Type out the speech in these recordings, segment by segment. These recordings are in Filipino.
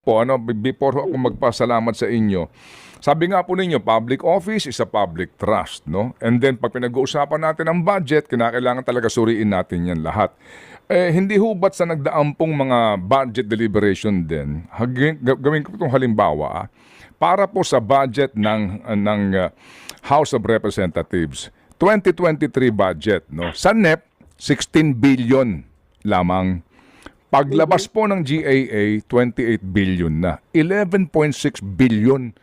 po, ano, before ako magpasalamat sa inyo, sabi nga po ninyo, public office is a public trust, no? And then, pag pinag-uusapan natin ang budget, kinakailangan talaga suriin natin yan lahat. Eh, hindi hubat sa nagdaang pong mga budget deliberation din, gawin ko itong halimbawa, ah, para po sa budget ng, ng uh, House of Representatives, 2023 budget, no? Sa NEP, 16 billion lamang. Paglabas po ng GAA, 28 billion na. 11.6 billion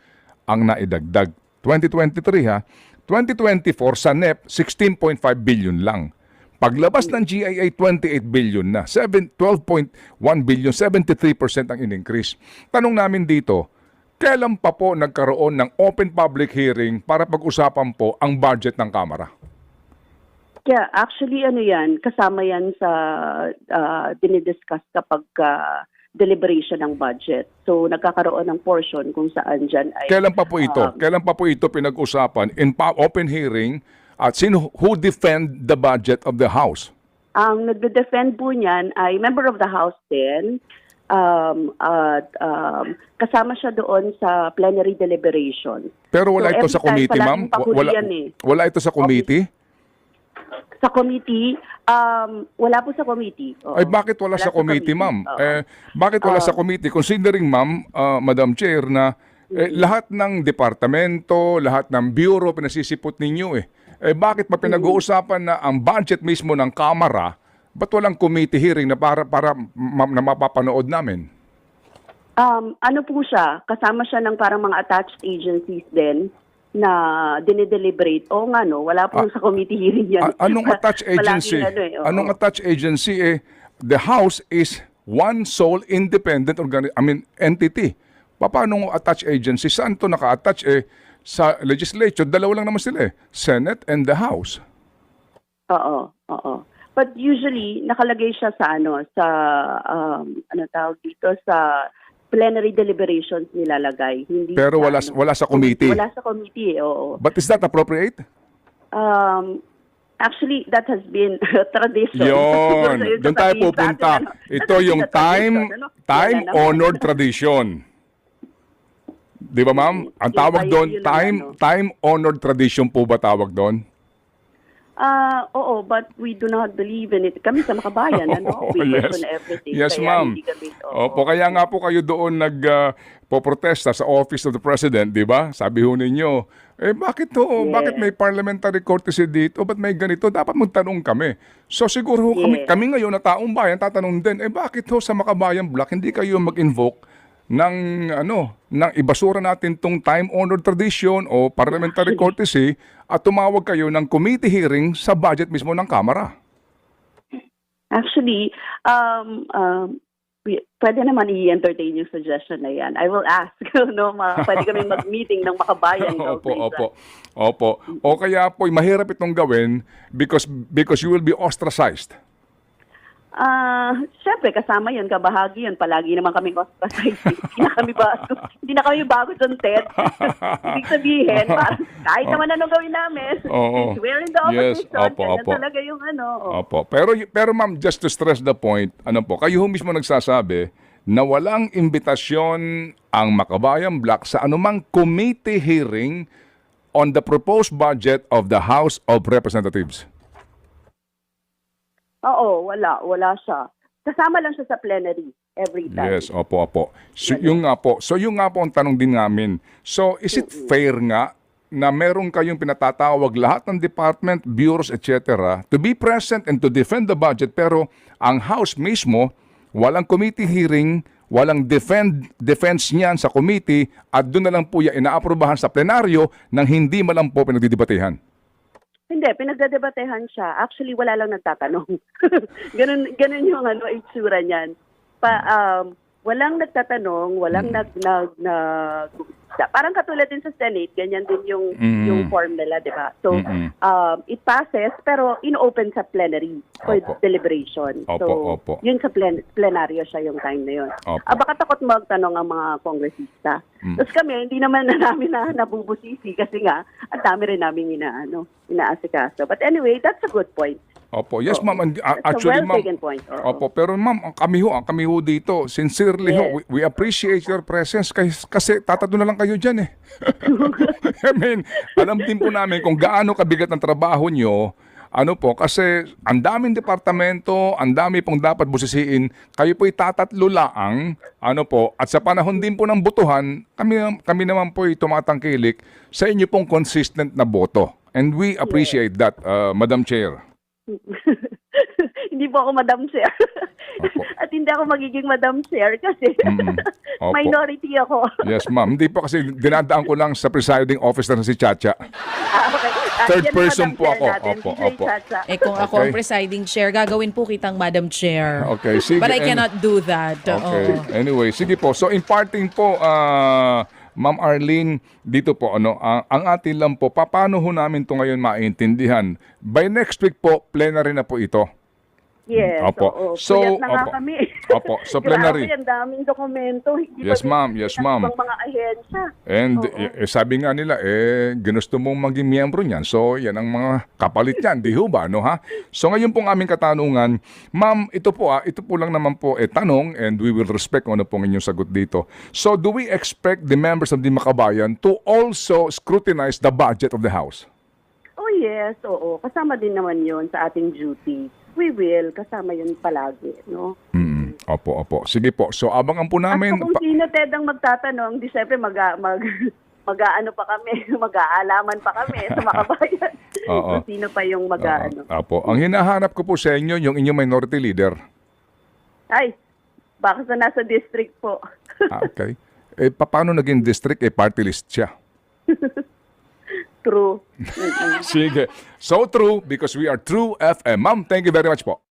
ang naidagdag. 2023 ha. 2024 sa NEP, 16.5 billion lang. Paglabas ng GAA, 28 billion na. 7, 12.1 billion, 73% ang in-increase. Tanong namin dito, kailan pa po nagkaroon ng open public hearing para pag-usapan po ang budget ng Kamara? Yeah, actually ano yan, kasama yan sa uh, dinidiscuss kapag ah, deliberation ng budget. So nagkakaroon ng portion kung saan dyan ay... Kailan pa po ito? um, Kailan pa po ito pinag-usapan in pa- open hearing at sino who defend the budget of the house? Ang nagde-defend po niyan ay member of the House din. Um, at um, kasama siya doon sa plenary deliberation. Pero wala So, ito sa committee, ma'am. Wala eh. wala ito sa committee. Sa committee, um, wala po sa committee. Oo. Ay bakit wala, sa committee, ma'am? Oo. Eh bakit wala Ah. sa committee considering ma'am, ah, Madam Chair na eh, lahat ng departamento, lahat ng bureau pinasisipot ninyo eh. Eh bakit pa pinag-uusapan na ang budget mismo ng Kamara, ba't walang committee hearing na para para ma- na mapapanood namin? Um, ano po siya, kasama siya ng parang mga attached agencies din na dinideliberate. O nga no, wala po Ah, sa committee hearing yan. Anong attached Palaging agency? ano eh, oo. anong attached agency eh the house is one sole independent organi- I mean entity. Paano attached agency? Saan to naka-attach eh sa legislature? Dalawa lang naman sila eh. Senate and the House. Oo, oo. But usually, nakalagay siya sa ano, sa, um, ano tawag dito, sa plenary deliberations nilalagay. Hindi Pero sa, wala ano, wala sa committee. Wala sa committee, eh, oo. But is that appropriate? Um, actually, that has been tradition. Yon. So, Doon tayo pupunta. ano, Ito yung time tradition, ano? time Yan na naman. honored tradition. Di ba ma'am? Ang tawag doon, yun time ano. time honored tradition po ba tawag doon? Ah, oo, but we do not believe in it. Kami sa makabayan, ano? Oh, We yes. question everything. Yes, Kaya ma'am. hindi kami, oo. Opo, kaya nga po kayo doon nag ah, poprotesta sa Office of the President, di ba? Sabi ho ninyo, eh bakit? Yes. Bakit may parliamentary courtesy dito? Ba't may ganito? Dapat magtanong kami. So siguro ho kami, Yes. kami ngayon na taong bayan, tatanong din, eh bakit ho sa Makabayan Block hindi kayo mag-invoke ng ano, ng ibasura natin tong time-honored tradition o parliamentary courtesy at tumawag kayo ng committee hearing sa budget mismo ng Kamara. Actually, um, um, we- pwede naman i-entertain yung suggestion na yan. I will ask, no, ma, pwede kami mag-meeting ng makabayan. opo, opo. Opo. O kaya po, mahirap itong gawin because because you will be ostracized. Ah, syempre kasama 'yun, kabahagi 'yun. Palagi naman kami ostracized. hindi na kami bago. hindi na kami bago sa TED. Ibig sabihin, parang kahit naman ano gawin namin. Oo. since we're in the Yes, opposition, opo, ganyan opo. talaga yung ano. oh. Opo. Pero pero ma'am, just to stress the point, ano po, kayo mismo nagsasabi na walang imbitasyon ang Makabayan Block sa anumang committee hearing on the proposed budget of the House of Representatives. Oo, wala, wala siya. Kasama lang siya sa plenary every time. Yes, opo, opo. So, yung nga po, so yung nga po ang tanong din namin. So, is it fair nga na meron kayong pinatatawag lahat ng department, bureaus, etc. to be present and to defend the budget pero ang House mismo, walang committee hearing, walang defend, defense niyan sa committee at doon na lang po yan inaaprobahan sa plenaryo nang hindi man lang po pinagdidebatehan. Hindi, pinagdedebatehan siya. Actually, wala lang nagtatanong. ganun, ganun yung ano, itsura niyan. Pa, um, walang nagtatanong, walang nag, nag, nag, parang katulad din sa Senate, ganyan din yung, Mm. yung form nila, di ba? So, Mm-mm. um, it passes, pero in-open sa plenary for Opo. deliberation. Opo, so, opo. yun sa plen- plenaryo siya yung time na yun. Opo. Ah, baka takot magtanong ang mga kongresista. Mm. Tapos kami, hindi naman na namin na nabubusisi kasi nga, ang dami rin namin inaano, inaasikaso. But anyway, that's a good point. Opo, yes ma'am. And, uh, That's actually ma'am. point. Oo. Opo, pero ma'am, kami ho, ang kami ho dito, sincerely ho, Yes. we, we appreciate your presence kasi, kasi tatado na lang kayo dyan eh. I mean, alam din po namin kung gaano kabigat ang trabaho nyo, ano po, kasi ang daming departamento, ang dami pong dapat busisiin, kayo po'y tatatlo laang, ano po, at sa panahon din po ng butuhan, kami, kami naman po'y tumatangkilik sa inyo pong consistent na boto. And we appreciate that, uh, Madam Chair. hindi po ako Madam Chair. Opo. At hindi ako magiging Madam Chair kasi Mm-mm. Opo. minority ako. Yes, ma'am. Hindi po kasi dinadaan ko lang sa presiding officer na si Chacha. Ah, okay. Ah, Third yan ang person Madam po Chair ako. natin, Opo, DJ opo. Chacha. Eh kung ako ang Okay. presiding chair, gagawin po kitang Madam Chair. Okay, sige. But I And- cannot do that. Okay. Oo. Anyway, sige po. So imparting po, ah, Ma'am Arlene, dito po, ano, ang, ang atin lang po, paano ho namin to ngayon maintindihan? By next week po, plenary na po ito. Yes, Opo. oo. So, Puyat na nga opo. kami. Opo. So, plenary. Grabe, ang daming dokumento. Hindi Yes, pa din ma'am. Yes, ma'am. mga ahensya. And Oo. eh, sabi nga nila, eh, ginusto mong maging miyembro niyan. So, yan ang mga kapalit niyan. Di ho ba, no ha? So, ngayon pong aming katanungan, ma'am, ito po ah, ito po lang naman po eh, tanong and we will respect kung ano pong inyong sagot dito. So, do we expect the members of the Makabayan to also scrutinize the budget of the House? Oh yes, oo. Kasama din naman yon sa ating duty. We will. Kasama yun palagi, no? Mm, opo, opo. Sige po. So, abangan po At namin. kung pa- sino Ted ang magtatanong, di syempre mag, mag, mag-aano pa kami, mag-aalaman pa kami sa makabayan. Oo. kung sino pa yung mag-aano. Opo. Ang hinahanap ko po sa inyo, yung inyong minority leader. Ay, baka sa nasa district po. Ah, okay. Eh, pa- paano naging district? Eh, party list siya. True. Sige. So true because we are true FM. Ma'am, thank you very much po.